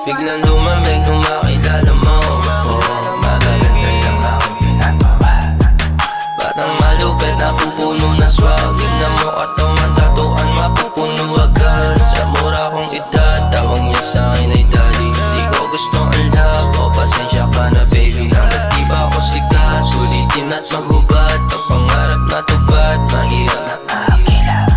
Biglang lumamig nung makilala mo oh, Magaganda lang ako pinatawa Batang malupit na pupuno na swag. Tignan mo katawan, tatuan mapupuno agad. Sa mura kong edad, tawag niya sa akin ay daddy Di ko gusto ang love, o oh, pasensya ka na baby Hanggat di ba ako sikat, sulitin at maghubad Ang pangarap na tubad, mahirap na akilap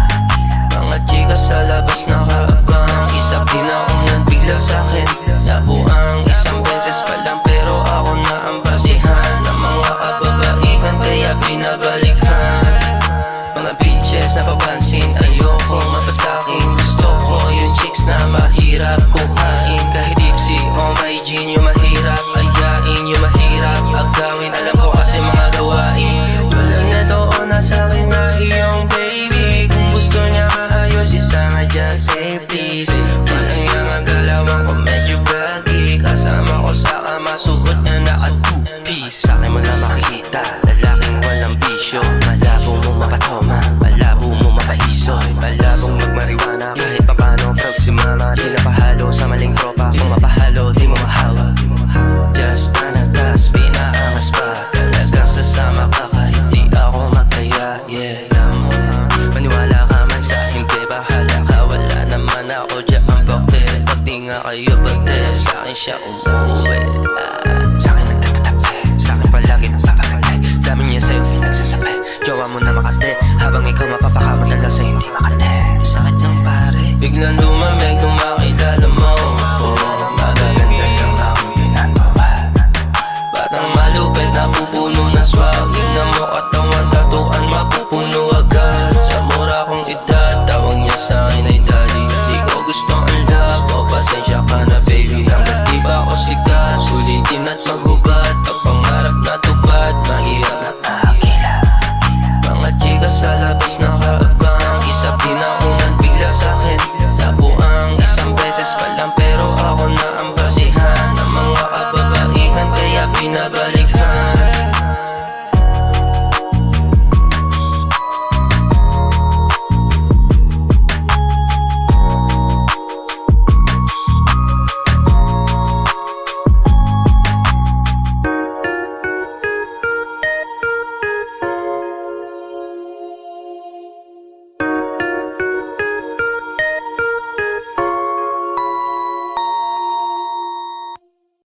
Mga chika sa labas nakaabang Isa din ako nang bigla sa'kin Nabuang isang beses pa lang Pero ako na ang basihan Ng mga kababaihan Kaya binabalikan. Mga bitches na papansin Ayoko mapasakin Gusto ko. Yung chicks na mahirap kuhain Kahit dipsy o may gin Yung mahirap ayain Yung mahirap agawin. Alam ko kasi mga gawain Wala na sa akin na iyong baby. Kung gusto niya maayos Isama dyan say please. Walang yung ang galawan kama Suot na naka two-piece. Sa akin mo na makikita Lalaking walang bisyo. Malabo mo mapatoma Malabo mo mapaiso. Malabong magmariwana Kahit papano proud si mama Di napahalo sa maling tropa. Kung mapahalo di mo mahawa. Just anagas Pinaangas pa. Talagang sasama ka Kahit di ako magkaya Yeah. Maniwala ka man sa akin Di bahala ka Wala naman ako dyan bakit Pag di nga kayo pagde Sa akin siya umuwi hindi makate Sakit ng pare. Biglang lumamig kung makilala mo oh, Magaganda lang akong ginagawa Batang malupit na pupuno na swag. Tingnan mo katawan tatuan mapupuno agad. Sa mura kong edad Tawag niya sa akin ay daddy Di ko gusto ang love O pasensya ka na baby. Hanggat di ba ako sikat Sulitin at Pag pangarap na tupad Mahirap na akila Mga chika sa labas na